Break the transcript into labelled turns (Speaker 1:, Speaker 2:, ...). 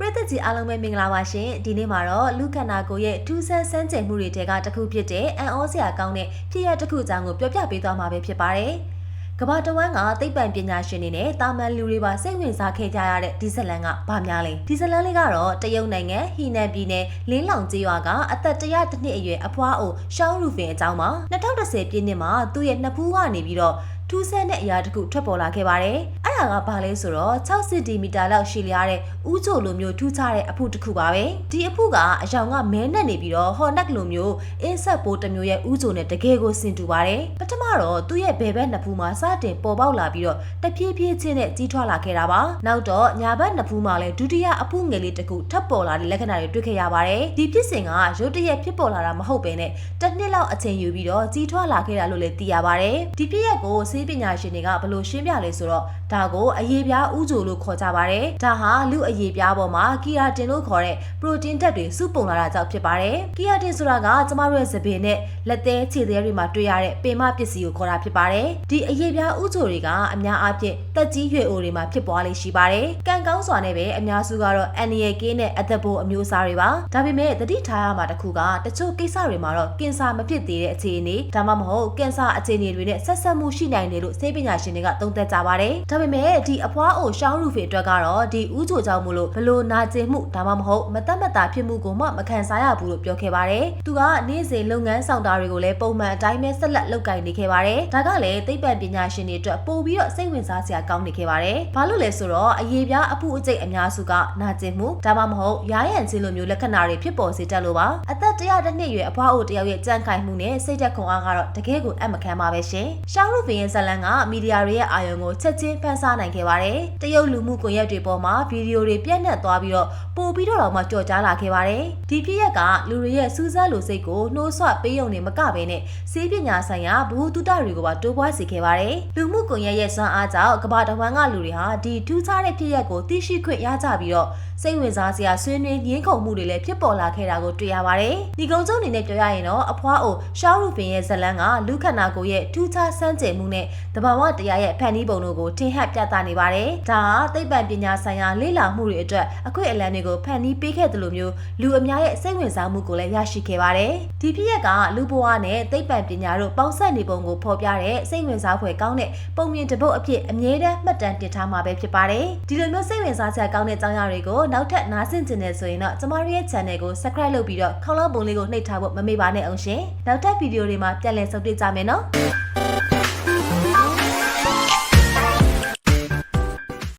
Speaker 1: ပရိသတ်ကြီးအားလုံးပဲမင်္ဂလာပါရှင်ဒီနေ့မှာတော့လူခန္ဓာကိုယ်ရဲ့ထူးဆန်းစမ်းကြယ်မှုတွေထဲကတစ်ခုဖြစ်တဲ့အန်ဩစရာကောင်းတဲ့ဖြစ်ရတစ်ခုအကြောင်းကိုပြောပြပေးသွားမှာပဲဖြစ်ပါတယ်ကမ္ဘာတဝန်းကသိပ္ပံပညာရှင်တွေနဲ့တာမန်လူတွေပါစိတ်ဝင်စားခဲ့ကြရတဲ့ဒီဇလန်ကဘာများလဲဒီဇလန်လေးကတော့တရုတ်နိုင်ငံဟီနန်ပြည်နယ်လင်းလောင်ကျေးရွာကအသက်100နှစ်အရွယ်အဖွားအိုရှောင်းရူဖင်အကြောင်းမှာ2010ပြည့်နှစ်မှာသူ့ရဲ့နှစ်ဖူးကနေပြီးတော့ထူးဆန်းတဲ့အရာတစ်ခုထွက်ပေါ်လာခဲ့ပါတယ်။အဲ့ ဒါကဘာလဲဆိုတော့6စင်တီမီတာလောက်ရှည်လျားတဲ့ဥချိုလိုမျိုးထူးခြားတဲ့အဖုတစ်ခုပါပဲ။ဒီအဖုကအယောင်ကမဲနဲ့နေပြီးတော့ဟော်နက်လိုမျိုးအင်းဆက်ပိုးတစ်မျိုးရဲ့ဥချိုနဲ့တကယ်ကိုဆင်တူပါတယ်။ပထ မတော့သူ့ရဲ့ဘယ်ဘက်နှစ်ဖူးမှာစတင်ပေါ်ပေါက်လာပြီးတော့တဖြည်းဖြည်းချင်းနဲ့ကြီးထွားလာခဲ့တာပါ။နောက်တော့ညာဘက်နှစ်ဖူးမှာလည်းဒုတိယအဖုငယ်လေးတစ်ခုထပ်ပေါ်လာတဲ့လက္ခဏာတွေတွေ့ခဲ့ရပါတယ်။ဒီဖြစ်စဉ်ကရုတ်တရက်ဖြစ်ပေါ်လာတာမဟုတ်ပဲနဲ့တစ်နှစ်လောက်အချိန်ယူပြီးတော့ကြီးထွားလာခဲ့တာလို့လည်းသိရပါတယ်။ဒီဖြစ်ရက်ကိုဆေးပညာရှင်တွေကဘယ်လိုရှင်းပြလဲဆိုတော့ဒါကိုအရေးပြားဥကြိုလို့ခေါ်ကြပါတယ်။ဒါဟာလူအရေးပြားပေါ်မှာကီယာတင်လို့ခေါ်တဲ့ပရိုတင်းဓာတ်တွေစုပုံလာတာကြောင့်ဖြစ်ပါတယ်။ကီယာတင်ဆိုတာကကျမတို့ရဲ့သပင်နဲ့လက်သေးခြေသေးတွေမှာတွေ့ရတဲ့ပင်မပစ္စည်းကိုခေါ်တာဖြစ်ပါတယ်။ဒီအရေးပြားဥကြိုတွေကအများအားဖြင့်တက်ကြီးရွယ်အိုတွေမှာဖြစ်ပွားလေရှိပါတယ်။ကံကောင်းစွာနဲ့ပဲအများစုကတော့အန်နီယယ်ကင်းနဲ့အသက်ဘိုးအမျိုးအစားတွေပါ။ဒါပေမဲ့တတိထားရမှာတစ်ခုကတချို့ကိစ္စတွေမှာတော့ကင်ဆာမဖြစ်သေးတဲ့အခြေအနေဒါမှမဟုတ်ကင်ဆာအခြေအနေတွေနဲ့ဆက်ဆက်မှုရှိနိုင်တယ်လို့ဆေးပညာရှင်တွေကသုံးသပ်ကြပါတယ်။ဒါပေမဲ့ဒီအဖွားအိုရှောင်းရူဖေအတွက်ကတော့ဒီဥချိုကြောင့်မို့လို့ဘလို့နာကျင်မှုဒါမှမဟုတ်မတတ်မတာဖြစ်မှုကိုမှမခံစားရဘူးလို့ပြောခဲ့ပါတယ်။သူကနေ့စဉ်လုပ်ငန်းဆောင်တာတွေကိုလည်းပုံမှန်အတိုင်းပဲဆက်လက်လုပ်ကိုင်နေခဲ့ပါတယ်။ဒါကလည်းသိပ္ပံပညာရှင်တွေအတွက်ပို့ပြီးတော့စိတ်ဝင်စားစရာကောင်းနေခဲ့ပါတယ်။ဘာလို့လဲဆိုတော့အရေးပြားအဖုအကျိတ်အများစုကနာကျင်မှုဒါမှမဟုတ်ရားရန်ခြင်းလိုမျိုးလက္ခဏာတွေဖြစ်ပေါ်စေတတ်လို့ပါ။အသက်100တစ်နှစ်ရွယ်အဖွားအိုတယောက်ရဲ့ကြံ့ခိုင်မှုနဲ့စိတ်သက်ခွန်အားကတော့တကယ်ကိုအံ့မခံပါပဲရှင်။ရှောင်းရူဖင်ရဲ့ဇလန်ကမီဒီယာတွေရဲ့အာရုံကိုချက်ချင်းဖန်ဆားနိုင်ခဲ့ပါတယ်။တရုတ်လူမှုကွန်ရက်တွေပေါ်မှာဗီဒီယိုတွေပြန့်နှံ့သွားပြီးတော့ပို့ပြီးတော့တော့မှကြော်ကြားလာခဲ့ပါတယ်။ဒီဖြစ်ရက်ကလူတွေရဲ့စူးစမ်းလိုစိတ်ကိုနှိုးဆွပေးရုံနဲ့မကဘဲနဲ့စေးပညာဆိုင်ရာဘ ഹു တုတတွေကိုပါတိုးပွားစေခဲ့ပါတယ်။လူမှုကွန်ရက်ရဲ့စွမ်းအားကြောင့်ကမ္ဘာတစ်ဝန်းကလူတွေဟာဒီထူးခြားတဲ့ဖြစ်ရက်ကိုသိရှိခွင့်ရကြပြီးတော့စိတ်ဝင်စားစရာဆွေးနွေးငင်းခုန်မှုတွေလည်းဖြစ်ပေါ်လာခဲ့တာကိုတွေ့ရပါတယ်။ဒီကုန်းကျုံအနေနဲ့ပြောရရင်တော့အဖွားအိုရှောင်းရူပင်ရဲ့ဇလန်းကလူခန္ဓာကိုယ်ရဲ့ထူးခြားစမ်းကြယ်မှုနဲ့တဘာဝတရားရဲ့ဖန်တီးပုံတို့ကိုထင်ဟပ်ပြသနေပါတယ်။ဒါဟာသိပ္ပံပညာဆိုင်ရာလေ့လာမှုတွေအတွက်အခွင့်အလမ်းတွေကိုဖန်တီးပေးခဲ့တယ်လို့မျိုးလူအများရဲ့စိတ်ဝင်စားမှုကိုလည်းရရှိခဲ့ပါတယ်။ဒီဖြစ်ရက်ကလူဘဝနဲ့သိပ္ပံပညာတို့ပေါင်းစပ်နေပုံကိုဖော်ပြတဲ့စိတ်ဝင်စားဖွယ်ကောင်းတဲ့ပုံမြင်တစ်ပုဒ်အဖြစ်အမြဲတမ်းမှတ်တမ်းတင်ထားမှာပဲဖြစ်ပါတယ်။ဒီလိုမျိုးစိတ်ဝင်စားစရာကောင်းတဲ့အကြောင်းအရာတွေကိုနောက်ထပ်နားဆင်ကျင်နေဆိုရင်တော့ကျမတို့ရဲ့ channel ကို subscribe လုပ်ပြီးတော့ခေါင်းလောင်းပုံလေးကိုနှိပ်ထားဖို့မမေ့ပါနဲ့အောင်ရှင်။နောက်ထပ်ဗီဒီယိုတွေမှာပြန်လည်ဆုံတွေ့ကြမယ်နော်။